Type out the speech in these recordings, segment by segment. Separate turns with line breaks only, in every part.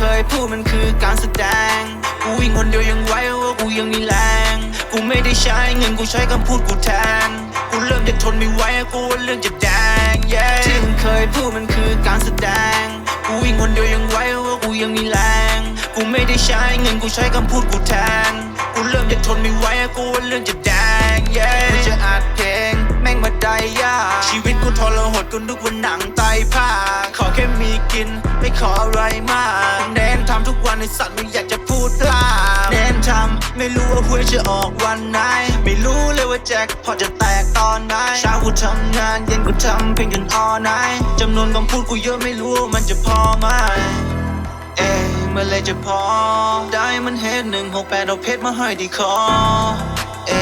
เคยพูดมันคือการแสดง กูวิ่งคนเดียวยังไหวว่ากูยังมีแรง กูไม่ได้ใช้เงินกูใช้คำพูดกูแทน กูเริ่มจะทนไม่ไหวกูว่าเรื่องจะแดง yeah ที่มึงเคยพูดมัน ยังมีแรง กูไม่ได้ใช้เงินกูใช้คำพูดกูแทนกูเริ่มจะทนไม่ไหวกูว่าเรื่องจะแดง yeah กูจะอัดเพลงแม่งมาได้ยากชีวิตกูทรหดกูนึกว่าหนังไตผ้าขอแค่มีกินไม่ขออะไรมากเน้นทำทุกวันในสัตว์ไม่อยากจะพูดพลาดเน้นทำไม่รู้ว่าหวยจะออกวันไหน ไม่รู้เลยว่าแจ็คพอจะแตกตอนไหนเช้ากูทำงานเย็นกูทำเพลงจนออไนจำนวนคำพูดกูเยอะไม่รู้มันจะพอไหม จะพอ ได้มันเฮ็ดหนึ่งหกแปดเอาเพชรมาห้อยที่คอ เอ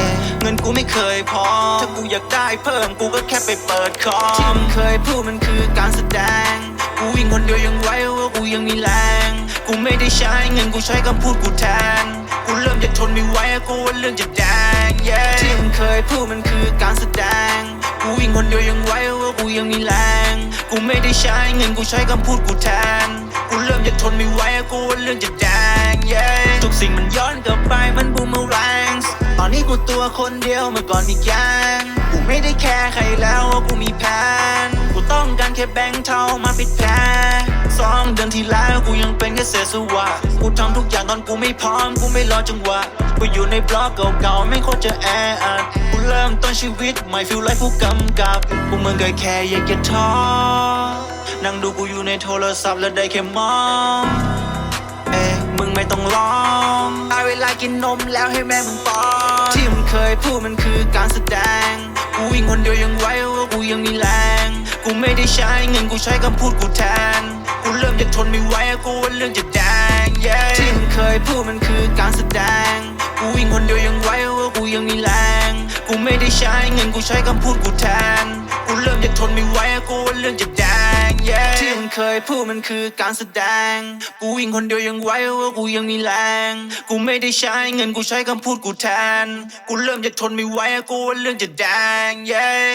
เงินกูไม่เคยพอ ถ้ากูอยากได้เพิ่มกูก็แค่ไปเปิดคอมที่มึงเคยพูดมันคือการแสดง กูวิ่งคนเดียวยังไหวว่ากูยังมีแรง กูไม่ได้ใช้เงินกูใช้คำพูดกูแทน กูเริ่มจะทนไม่ไหวกูว่าเรื่องจะแดง yeah ที่มึงเคยพูดมันคือการแสดง กูวิ่งคนเดียวยังไหวว่ากูยังมีแรง กูไม่ได้ใช้เงินกูใช้คำพูดกูแทน กูเริ่มจะทนไม่ไหวกูว่าเรื่องจะแดง yeah ทุกสิ่งมันย้อนกลับไปมันบูมเมอแรงตอนนี้กูตัวคนเดียวเมื่อก่อนมีแก๊งกูไม่ได้แคร์ใครแล้วว่ากูมีแผนกูต้องการแค่แบงค์เท่ามาปิดแผลสองเดือนที่แล้วกูยังเป็นแค่เศษสวะกูทำทุกอย่างตอนกูไม่พร้อมกูไม่รอจังหวะกูอยู่ในบล็อกเก่าๆไม่โคตรจะแออัดกูเริ่มต้นชีวิตใหม่ฟิลไลฟ์ผู้กำกับพวกมึงเคยแค่อยากจะท้อ นั่งดูกูอยู่ในโทรศัพท์แล้วได้แค่มองเอ๊มึงไม่ต้องร้องได้เวลากินนมแล้วให้แม่มึงป้อนที่มึงเคยพูดมันคือการแสดง กูวิ่งคนเดียวยังไหวว่ากูยังมีแรง กูไม่ได้ใช้เงินกูใช้คำพูดกูแทน กูเริ่มจะทนไม่ไหวกูว่าเรื่องจะแดง yeah ที่มึงเคยพูดมันคือการแสดง กูวิ่งคนเดียวยังไหวว่ากูยังมีแรง กูไม่ได้ใช้เงินกูใช้คำพูดกูแทน กูเริ่มจะทนไม่ไหวกูว่าเรื่องจะแดง ที่มันเคยพูดมันคือการแสดง กูวิ่งคนเดียวยังไหวว่ากูยังมีแรง กูไม่ได้ใช้เงินกูใช้คำพูดกูแทน กูเริ่มจะทนไม่ไหวกูว่าเรื่องจะแดง yeah